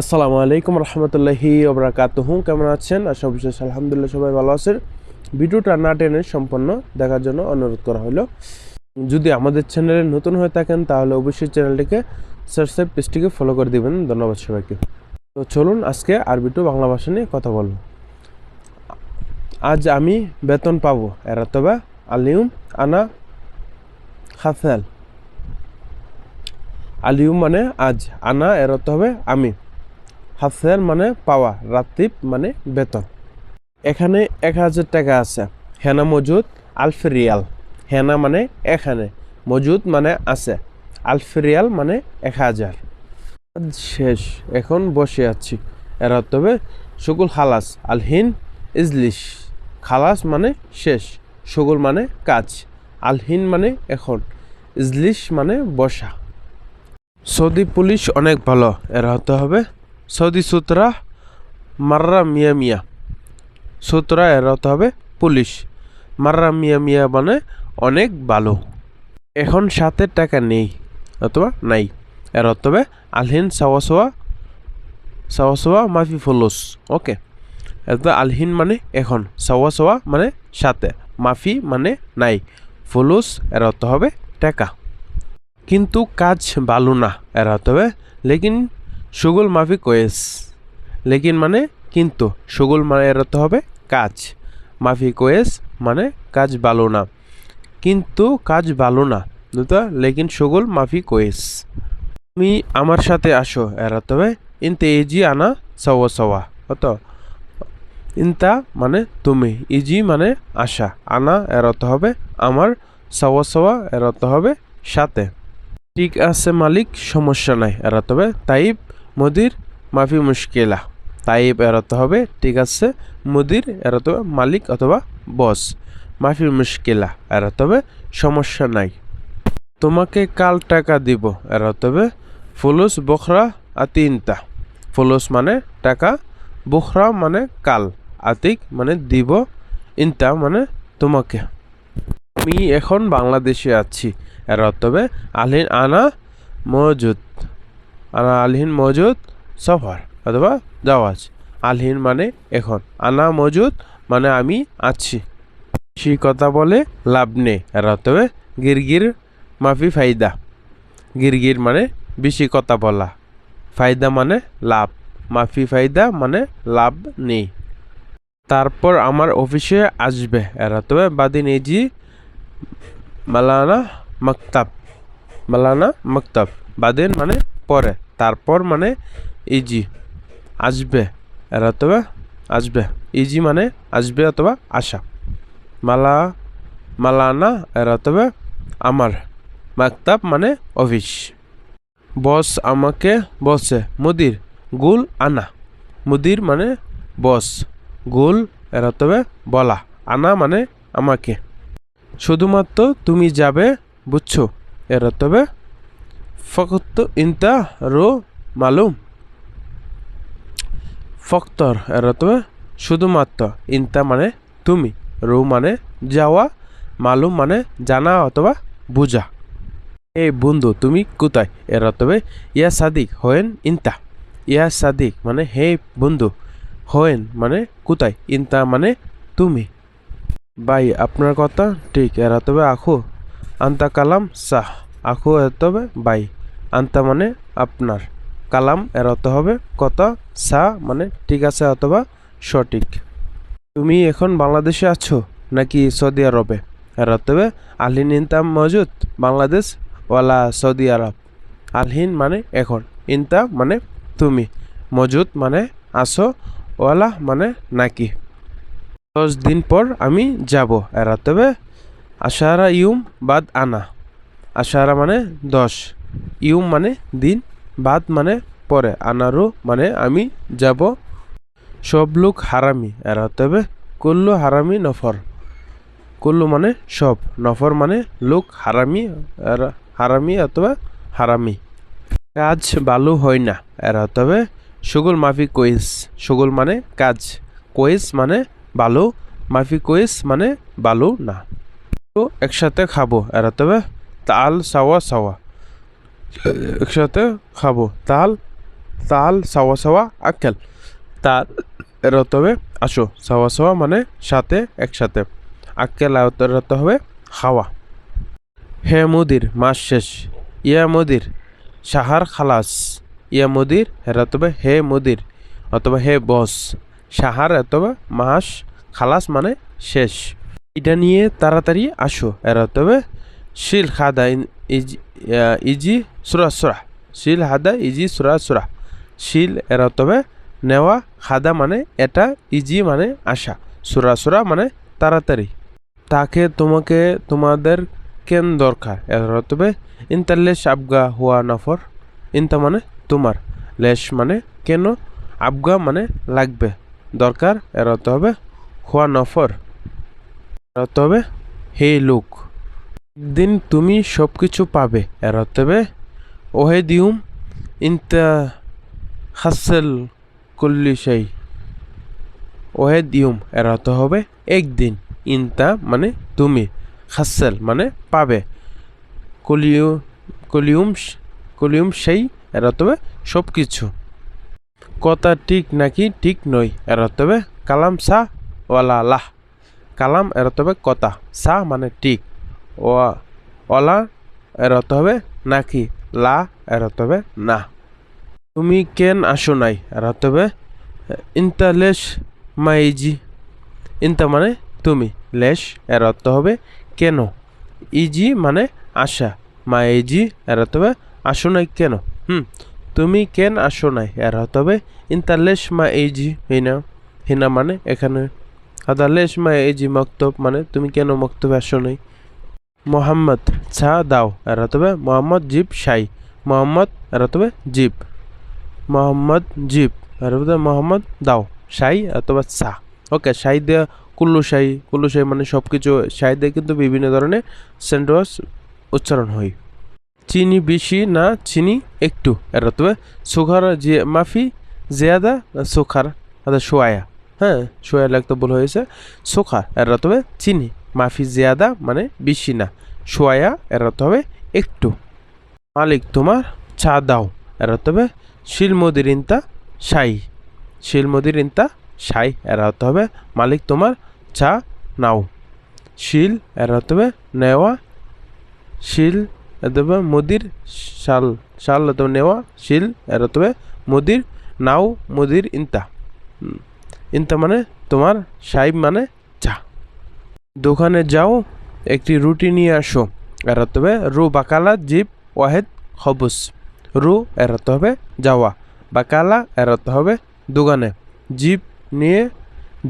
আসসালামু আলাইকুম রহমতুল্লাহি ওবরাকাতুহু। কেমন আছেন? আশা বিশেষ আলহামদুলিল্লাহ সবাই ভালো আছেন। ভিডিওটা না টেনে সম্পূর্ণ দেখার জন্য অনুরোধ করা হলো। যদি আমাদের চ্যানেলে নতুন হয়ে থাকেন, তাহলে অবশ্যই চ্যানেলটিকে সাবস্ক্রাইব, পেজটিকে ফলো করে দিবেন। ধন্যবাদ সবাইকে। তো চলুন আজকে আরবি টু বাংলা ভাষা নিয়ে কথা বলব। আজ আমি বেতন পাবো, এরা তবে আলিউম আনা হাফেল। আলিউম মানে আজ, আনা এর অর্থ হবে আমি। হাফের মানে পাওয়া রাত্রিপ মানে বেতন। এখানে এক হাজার টাকা আছে। হেনা মজুদ আলফেরিয়াল হেনা মানে এখানে, মজুদ মানে আছে। আলফেরিয়াল মানে এক হাজার। শেষ, এখন বসে আছি। এর অর্থ হবে খালাস আলহিন ইজলিশ। খালাস মানে শেষ, সুগুল মানে কাজ। আলহিন মানে এখন, ইজলিশ মানে বসা। সৌদি পুলিশ অনেক ভালো। এর হতে হবে সৌদি সুতরা মাররা মিয়া মিয়া। সুতরা এর হতে হবে পুলিশ। মাররা মিয়া মিয়া মানে অনেক ভালো। এখন সাথে টাকা নেই অথবা নাই। এর অর্থ হবে আলহিন সাওয়াসোয়া সাওয়াসোয়া মাফি ফুলুস। ওকে। এত আলহিন মানে এখন সাওয়াসোয়া মানে সাথে, মাফি মানে নাই। ফুলুস এর অর্থ হবে টাকা। কিন্তু কাজ ভালো না। এর অর্থ হবে লেকিন সুগুল মাফি কোয়েস। লেকিন মানে কিন্তু, সুগুল মানে এর অর্থ হবে কাজ। মাফি কোয়েস মানে কাজ ভালো না। কিন্তু কাজ ভালো না। দুটো, লেকিন সুগুল মাফি কোয়েস। তুমি আমার সাথে আসো এর অর্থ হবে। ইনতে এজি আনা সওয়া সওয়া। অত ইনতা মানে তুমি, ইজি মানে আশা। আনা অর্থ হবে, আমার সওয়া সওয়া এর অর্থ হবে সাথে। ঠিক আছে মালিক, সমস্যা নাই এরা তবে তাইব। মুদির, মাফি মুশকিলা। তাইব এরাতে হবে, ঠিক আছে, মুদির এরা তবে মালিক অথবা বস। মাফি মুশকিলা এরা তবে সমস্যা নাই। তোমাকে কাল টাকা দিব এরা তবে ফুলুস, বখরা, আতিনতা। ফুলুস মানে টাকা, বখরা মানে কাল, আতিক মানে দিব, ইনতা মানে তোমাকে। আমি এখন বাংলাদেশে আছি এর হবে আলহিন আনা মজুদ আনা আলহিন মজুদ সফর অথবা জাওয়াজ আলহিন মানে এখন আনা মজুদ মানে আমি আছি। সেই কথা বলে লাভ নেই অর্থ হবে গিরগির মাফি ফায়দা। গিরগির মানে বেশি কথা বলা। ফায়দা মানে লাভ, মাফি ফায়দা মানে লাভ নেই। তারপর আমার অফিসে আসবে, এর অর্থ হবে বাদিন এজি মালানা মক্তাব। মালানা মক্তাব বাদেন মানে পরে। তারপর মানে ইজি আসবে এরা তবে আসবে ইজি মানে আসবে অথবা আশা মালা, মালানা এরা তবে আমার। মাকতাব মানে অফিস। বস আমাকে বসে। মুদির, গুল আনা। মুদির মানে বস। গুল এরা তবে বলা। আনা মানে আমাকে। শুধুমাত্র তুমি যাবে, বুঝছ? এর তবে ফকত ইনতা রো মালুম। ফক্তর এর তবে শুধুমাত্র ইনতা মানে তুমি, রো মানে যাওয়া, মালুম মানে জানা অথবা বুঝা। এই বন্ধু, তুমি কোথায়? এর তবে ইয়া সাদিক, হয়েন ইনতা। ইয়া সাদিক মানে হে বন্ধু, হয়েন মানে কোথায়? ইনতা মানে তুমি। ভাই, আপনার কথা ঠিক, এরা তবে আখো, আন্তা কালাম, সাহ। আখো তবে বাই আন্তা মানে আপনার। কালাম এর অর্থ হবে কথা সা মানে ঠিক আছে অথবা সঠিক। তুমি এখন বাংলাদেশে আছো নাকি সৌদি আরবে? এর অর্থ হবে আলহিন ইনতাম মজুদ, বাংলাদেশ ওয়ালা সৌদি আরব। আলহিন মানে এখন ইনতা মানে তুমি, মজুদ মানে আসো ওয়ালা মানে নাকি। দশ দিন পর আমি যাব, এরা তবে আশারা ইউম বাদ আনা। আশারা মানে দশ। ইউম মানে দিন বাদ মানে পরে আনারও মানে আমি যাব। সব লোক হারামি, এরা তবে কুল্লু হারামি নফর। কুল্লু মানে সব, নফর মানে লোক হারামি হারামি অথবা হারামি। কাজ ভালো হয় না, এরা তবে সুগুল মাফি কোয়েস। সুগুল মানে কাজ, কোয়েস মানে ভালো মাফি কোয়েস মানে ভালো না। তো একসাথে খাব, এরা তবে তাল সাওয়া সাওয়া। একসাথে খাব। তাল তাল, সাওয়া সাওয়া, আক্কেল। তাল এর অর্থ হবে, আসো, সাওয়া সাওয়া মানে সাথে, একসাথে। আক্কেল অর্থ হবে, খাওয়া। হে মুদির, মাস শেষ। ইয়া মুদির, সাহার খালাস। ইয়া মুদির অর্থ হবে, হে মুদির, অথবা হে বস। সাহার অথবা মাস খালাস মানে শেষ। এটা নিয়ে তাড়াতাড়ি আসো। এর হবে, শিল খাদা ইজি- ইজি সুরা সুরা শিল, হাদা, ইজি সুরা সুরা শিল এর তবে নেওয়া খাদা মানে এটা, ইজি মানে আসা। সুরা সুরা মানে তাড়াতাড়ি। তাকে তোমাকে, তোমাদের কেন দরকার? এর তবে হবে ইন্টারলেশ আবগা হুয়া নফর। ইন্তা মানে তোমার। লেশ মানে কেন? আবগা মানে লাগবে। দরকার এর হবে হুয়া নফর। এর হবে হে লোক। দিন তুমি সব কিছু পাবে এর অর্থ হবে ওহে দিউম, ইন্তা হাসেল কুল্লি সেই ওহে দিউম এর অর্থ হবে একদিন। ইনতা মানে তুমি, হাসেল মানে পাবে। কলিউ, কলিউম কলিউম সেই এর অর্থ হবে সব কিছু কথা ঠিক নাকি ঠিক নয় এর অর্থ হবে কালাম সা ওয়ালা লাহ। কালাম এর অর্থ হবে কথা। সা মানে ঠিক। ও অলা এর অর্থ হবে নাকি, লা এর অর্থ হবে না। তুমি কেন আসো নাই এর অর্থ হবে ইন্তা লেশ মাইজি। ইন্তা মানে তুমি, লেশ এর অর্থ হবে কেন? ইজি মানে আশা মাইজি এর অর্থ হবে আসো নাই কেন? হুম, তুমি কেন আসো নাই এর অর্থ হবে ইন্তা লেশ মা ইজি হিনা হিনা মানে এখানে। আদা লেশ মা ইজি মক্তব মানে তুমি কেন মক্তবে আসো নাই? মোহাম্মদ চা দাও এর অর্থ হবে মোহাম্মদ জিপ সাই মোহাম্মদ এর অর্থ হবে জিপ মোহাম্মদ জিপ এর অর্থ মোহাম্মদ দাও, শাই অথবা চা ওকে, শাই দেওয়া কুল্লু শাই কুল্লু শাই মানে সব কিছু শাই দিয়ে কিন্তু বিভিন্ন ধরনের সেন্টেন্স উচ্চারণ হয়। চিনি বেশি না চিনি একটু এর অর্থ সুখার যে, মাফি জিয়াদা সুখার অর্থাৎ সোয়া হ্যাঁ সোয়া লাগতে ভুল হয়েছে। সুখা এর অর্থ হবে চিনি। মাফি জিয়াদা মানে বেশি না। সোয়া এর অর্থ হবে একটু। মালিক তোমার চা দাও অর্থ হবে শিলমদির ইন্তা সাই শিলমদির ইন্তা সাই অর্থ হবে মালিক তোমার চা নাও। শিল অর্থ হবে নেওয়া শিল হবে মুদির শাল শাল হবে নেওয়া শিল এর অর্থ হবে মুদির নাও, মুদির ইন্তা। ইন্তা মানে তোমার সাইব মানে দোকানে যাও, একটি রুটি নিয়ে আসো। এর অর্থ হবে রু বাকালা জিপ ওয়াহেদ হবুস রু অর্থ হবে যাওয়া, বাকালা অর্থ হবে দোকানে। জিপ নিয়ে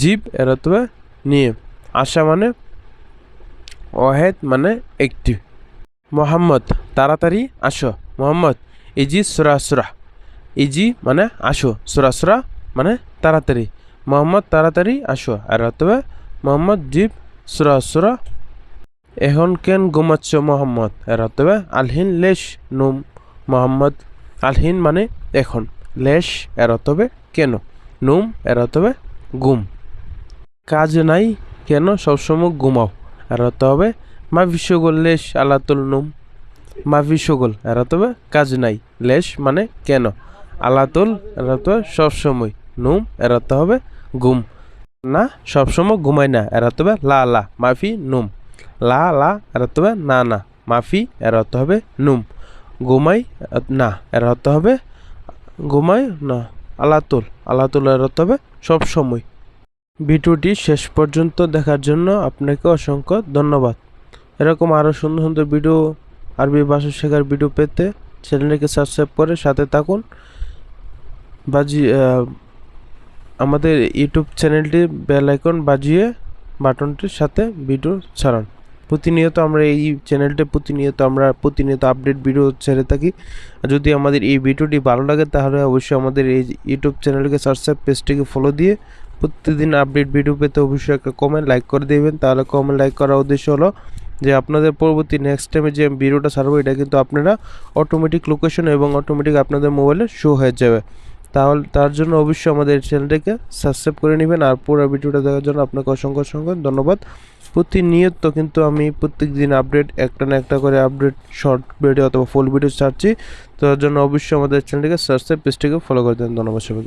জিপ অর্থ হবে নিয়ে। আসা মানে ওয়াহেদ মানে একটি। মোহাম্মদ, তাড়াতাড়ি আসো। মোহাম্মদ, ইজি সুরা সুরা। ইজি মানে আসো, সুরা সুরা মানে তাড়াতাড়ি। মোহাম্মদ, তাড়াতাড়ি আসো। আর অর্থ হবে মোহাম্মদ জিপ সুরা সুরা। এখন কেন ঘুমাচ্ছ মোহাম্মদ? এর অর্থ হবে আলহিন লেশ নুম মোহাম্মদ। আলহিন মানে এখন। লেশ এর অর্থ হবে কেন? নুম এর অর্থ হবে গুম কাজ নাই কেন? সবসময় ঘুমাও। এর অর্থ হবে মা বিশ্বগোল লেশ আলাতুল নুম। মা বিশ্বগোল এর অর্থ হবে কাজ নাই। লেশ মানে কেন? আলাতুল, এর অর্থ সবসময়। নুম, এর হবে ঘুম। না? সবসময় ঘুমাই না, এর অর্থ হবে লা লা, মাফি নুম। লা লা, এর অর্থ হবে না না, মাফি, এর হতে হবে নুম। ঘুমাই, না, এর হতে হবে ঘুমাই, না, আলাতুল আলাতুল এর হতে হবে সব সময় ভিডিওটি শেষ পর্যন্ত দেখার জন্য আপনাকে অসংখ্য ধন্যবাদ। এরকম আরও সুন্দর সুন্দর ভিডিও, আরবি ভাষা শেখার ভিডিও পেতে চ্যানেলটিকে সাবস্ক্রাইব করে সাথে থাকুন। বাজি আমাদের ইউটিউব চ্যানেলটি বেল আইকন বাজিয়ে বাটনটির সাথে ভিডিও ছাড়ান। প্রতিনিয়ত আমরা এই চ্যানেলটি প্রতিনিয়ত আমরা প্রতিনিয়ত আপডেট ভিডিও ছেড়ে থাকি। যদি আমাদের এই ভিডিওটি ভালো লাগে, তাহলে অবশ্যই আমাদের এই ইউটিউব চ্যানেলকে সাবস্ক্রাইব পেজটিকে ফলো দিয়ে প্রতিদিন আপডেট ভিডিও পেতে অবশ্যই একটা কমেন্ট লাইক করে দেবেন। তাহলে কমেন্ট লাইক করার উদ্দেশ্য হলো যে, আপনাদের পরবর্তী নেক্সট টাইমে যে ভিডিওটা ছাড়বো, এটা কিন্তু আপনারা অটোমেটিক লোকেশন এবং অটোমেটিক আপনাদের মোবাইলে শো হয়ে যাবে। তাহলে তার জন্য অবশ্যই আমাদের চ্যানেলটাকে সাবস্ক্রাইব করে নেবেন আর পুরো ভিডিওটা দেখার জন্য আপনাকে অসংখ্য অসংখ্য ধন্যবাদ। প্রতিনিয়ত কিন্তু আমি প্রত্যেক দিন আপডেট একটা না একটা করে আপডেট শর্ট ভিডিও অথবা ফুল ভিডিও ছাড়ছি। তার জন্য অবশ্যই আমাদের চ্যানেলটিকে সাবস্ক্রাইব পেজটিকে ফলো করে দেন। ধন্যবাদ সবাইকে।